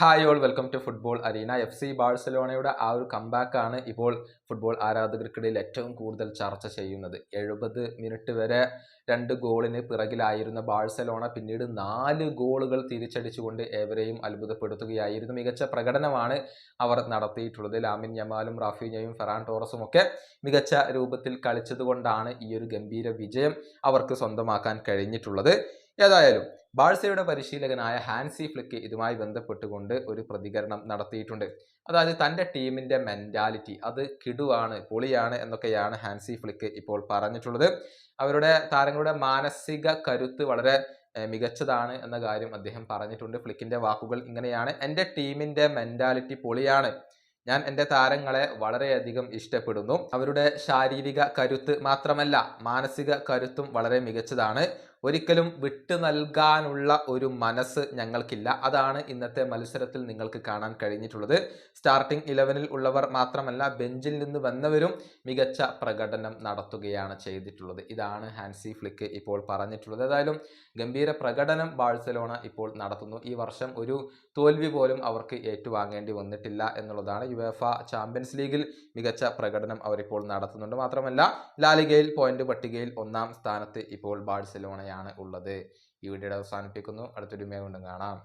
Hi all welcome to football arena F C ബാഴ്സലോണയുടെ ആ ഒരു കമ്പാക്കാണ് ഇപ്പോൾ ഫുട്ബോൾ ആരാധകർക്കിടയിൽ ഏറ്റവും കൂടുതൽ ചർച്ച ചെയ്യുന്നത്. എഴുപത് മിനിറ്റ് വരെ രണ്ട് ഗോളിന് പിറകിലായിരുന്ന ബാഴ്സലോണ പിന്നീട് നാല് ഗോളുകൾ തിരിച്ചടിച്ചുകൊണ്ട് ഏവരെയും അത്ഭുതപ്പെടുത്തുകയായിരുന്നു. മികച്ച പ്രകടനമാണ് അവർ നടത്തിയിട്ടുള്ളത്. ലാമിൻ യമാലും റാഫീനയും ഫെറാൻ ടോറസും ഒക്കെ മികച്ച രൂപത്തിൽ കളിച്ചതുകൊണ്ടാണ് ഈ ഒരു ഗംഭീര വിജയം അവർക്ക് സ്വന്തമാക്കാൻ കഴിഞ്ഞിട്ടുള്ളത്. ഏതായാലും ബാഴ്സയുടെ പരിശീലകനായ ഹാൻസി ഫ്ലിക്ക് ഇതുമായി ബന്ധപ്പെട്ടുകൊണ്ട് ഒരു പ്രതികരണം നടത്തിയിട്ടുണ്ട്. അതായത് തന്റെ ടീമിന്റെ മെന്റാലിറ്റി അത് കിടുവാണ് പൊളിയാണ് എന്നൊക്കെയാണ് ഹാൻസി ഫ്ലിക്ക് ഇപ്പോൾ പറഞ്ഞിട്ടുള്ളത്. അവരുടെ താരങ്ങളുടെ മാനസിക കരുത്ത് വളരെ മികച്ചതാണ് എന്ന കാര്യം അദ്ദേഹം പറഞ്ഞിട്ടുണ്ട്. ഫ്ലിക്കിന്റെ വാക്കുകൾ ഇങ്ങനെയാണ് എന്റെ ടീമിന്റെ മെന്റാലിറ്റി പൊളിയാണ്. ഞാൻ എന്റെ താരങ്ങളെ വളരെയധികം ഇഷ്ടപ്പെടുന്നു. അവരുടെ ശാരീരിക കരുത്ത് മാത്രമല്ല മാനസിക കരുത്തും വളരെ മികച്ചതാണ്. ഒരിക്കലും വിട്ടു നൽകാനുള്ള ഒരു മനസ്സ് ഞങ്ങൾക്കില്ല. അതാണ് ഇന്നത്തെ മത്സരത്തിൽ നിങ്ങൾക്ക് കാണാൻ കഴിഞ്ഞിട്ടുള്ളത്. സ്റ്റാർട്ടിംഗ് ഇലവനിൽ ഉള്ളവർ മാത്രമല്ല ബെഞ്ചിൽ നിന്ന് വന്നവരും മികച്ച പ്രകടനം നടത്തുകയാണ് ചെയ്തിട്ടുള്ളത്. ഇതാണ് ഹാൻസി ഫ്ലിക്ക് ഇപ്പോൾ പറഞ്ഞിട്ടുള്ളത്. ഏതായാലും ഗംഭീര പ്രകടനം ബാഴ്സലോണ ഇപ്പോൾ നടത്തുന്നു. ഈ വർഷം ഒരു തോൽവി പോലും അവർക്ക് ഏറ്റുവാങ്ങേണ്ടി വന്നിട്ടില്ല എന്നുള്ളതാണ് യുവേഫ ചാമ്പ്യൻസ് ലീഗിൽ മികച്ച പ്രകടനം അവരിപ്പോൾ നടത്തുന്നുണ്ട്. മാത്രമല്ല ലാലിഗയിൽ പോയിന്റ് പട്ടികയിൽ ഒന്നാം സ്ഥാനത്ത് ഇപ്പോൾ ബാഴ്സലോണയാണ് ഉള്ളത്. ഈ വീഡിയോ അവസാനിപ്പിക്കുന്നു. അടുത്തൊരു മേ കൊണ്ടും കാണാം.